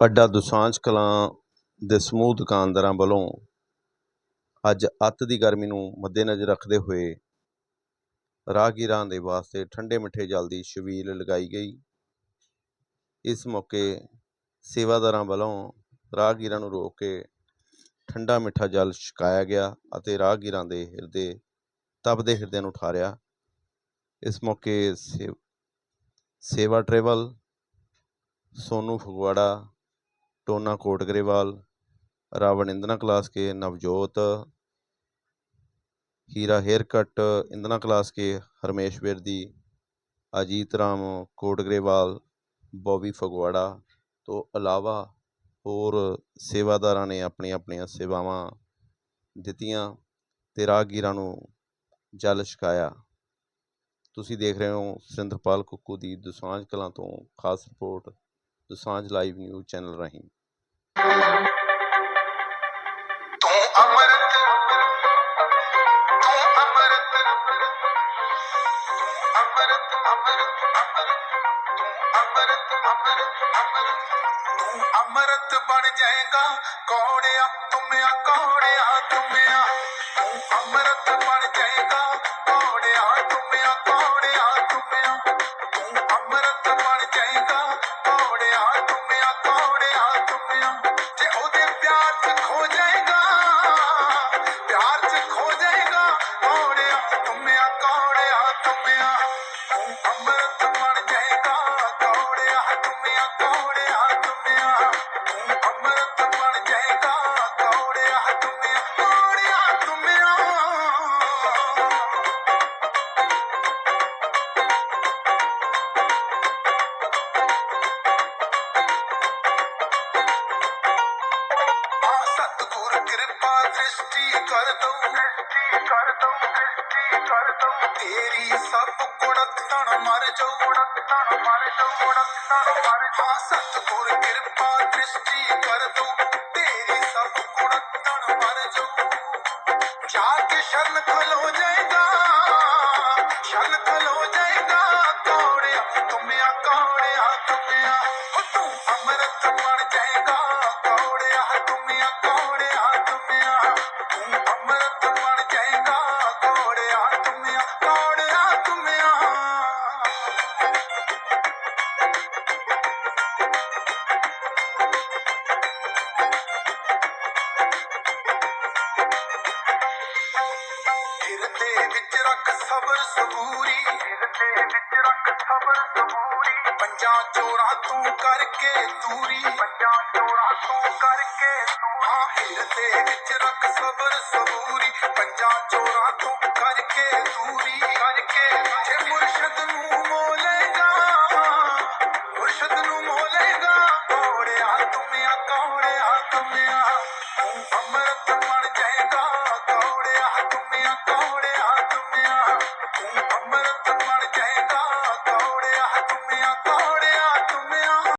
ਅੱਡਾ ਦੁਸਾਂਝ ਕਲਾਂ ਦੇ ਸਮੂਹ ਦੁਕਾਨਦਾਰਾਂ ਵੱਲੋਂ ਅੱਜ ਅੱਤ ਦੀ ਗਰਮੀ ਨੂੰ ਮੱਦੇਨਜ਼ਰ ਰੱਖਦੇ ਹੋਏ ਰਾਹਗੀਰਾਂ ਦੇ ਵਾਸਤੇ ਠੰਡੇ ਮਿੱਠੇ ਜਲ ਦੀ ਛਬੀਲ ਲਗਾਈ ਗਈ। ਇਸ ਮੌਕੇ ਸੇਵਾਦਾਰਾਂ ਵੱਲੋਂ ਰਾਹਗੀਰਾਂ ਨੂੰ ਰੋਕ ਕੇ ਠੰਡਾ ਮਿੱਠਾ ਜਲ ਛਕਾਇਆ ਗਿਆ ਅਤੇ ਰਾਹਗੀਰਾਂ ਦੇ ਹਿਰਦੇ ਤਪਦੇ ਹਿਰਦਿਆਂ ਨੂੰ ਠਾਰਿਆ ਇਸ ਮੌਕੇ ਸੇ ਸੇਵਾ ਟਰੈਵਲ ਸੋਨੂ ਫਗਵਾੜਾ ਟੋਨਾ ਕੋਟ ਗਰੇਵਾਲ ਰਾਵਣ ਇੰਦਨਾ ਕਲਾਸ ਕੇ, ਨਵਜੋਤ, ਹੀਰਾ ਹੇਅਰ ਕੱਟ ਇੰਦਨਾ ਕਲਾਸ ਕੇ, ਹਰਮੇਸ਼ ਵਿਰਦੀ ਅਜੀਤ ਰਾਮ ਕੋਟ ਗਰੇਵਾਲ ਬੋਬੀ ਫਗਵਾੜਾ ਤੋਂ ਇਲਾਵਾ ਹੋਰ ਸੇਵਾਦਾਰਾਂ ਨੇ ਆਪਣੀਆਂ ਆਪਣੀਆਂ ਸੇਵਾਵਾਂ ਦਿੱਤੀਆਂ ਤੇ ਰਾਹਗੀਰਾਂ ਨੂੰ ਜਲ ਛਕਾਇਆ। ਤੁਸੀਂ ਦੇਖ ਰਹੇ ਹੋ ਸਿੰਦਰਪਾਲ ਕੁੱਕੂ ਦੀ ਦੁਸਾਂਝ ਕਲਾਂ ਤੋਂ ਖਾਸ report. Dosanjh live news channel ਰਾਹੀਂ। ਤੂੰ ਅੰਮ੍ਰਿਤ ਤੂੰ ਅੰਮ੍ਰਿਤ ਅੰਮ੍ਰਿਤ ਅੰਮ੍ਰਿਤ ਅੰਮ੍ਰਿਤ ਤੂੰ ਅੰਮ੍ਰਿਤ ਅੰਮ੍ਰਿਤ ਅੰਮ੍ਰਿਤ ਤੂੰ ਅੰਮ੍ਰਿਤ ਬਣ ਜਾਏਗਾ। ਕੌੜਿਆ ਤੁਮਿਆ ਕੌੜਿਆ ਤੁਮਿਆ? ਤੂੰ ਅੰਮ੍ਰਿਤ ਬਣ ਜਾਏਗਾ। ਕੌੜਿਆ ਤੁਮਿਆ ਕੌੜਿਆ ਤੁਮਿਆ? कृपा दृष्टि कर दो। दृष्टि कर दो दृष्टि कर दो। तेरी सब कुड़तन मर जो कुड़तन मर जो कुड़तन मर जो हाँ, सतगुर कृपा दृष्टि कर दो। तेरी सब कुड़तन मर जो जाके शरण खल हो जाएगा शरण खल हो जाएगा। कौड़िया तुम्हें कौड़िया तुम्हें तू अमृत ਰੱਖ ਸਬਰ ਸਬੂਰੀ। ਹਿਰਦੇ ਵਿੱਚ ਰੱਖ ਸਬਰ ਸਬੂਰੀ। ਪੰਜਾਂ ਚੋਰਾਂ ਤੂੰ ਕਰਕੇ ਦੂਰੀ। ਪੰਜਾਂ ਚੋਰਾਂ ਤੂੰ ਕਰਕੇ ਹਾਂ ਹਿਰਦੇ ਵਿੱਚ ਰੱਖ ਸਬਰ ਸਬੂਰੀ। ਪੰਜਾਂ ਚੋਰਾਂ ਤੂੰ ਕਰਕੇ ਦੂਰੀ। ਕਰਕੇ ਜੇ ਮੁਰਸ਼ਦ ਨੂੰ ਮੋਲੇਗਾ। ਮੁਰਸ਼ਦ ਨੂੰ ਮੋਲੇਗਾ। ਕੌੜਿਆ ਤੁਮਿਆ ਕੌੜਿਆ ਤੁਮਿਆ। ਤੂੰ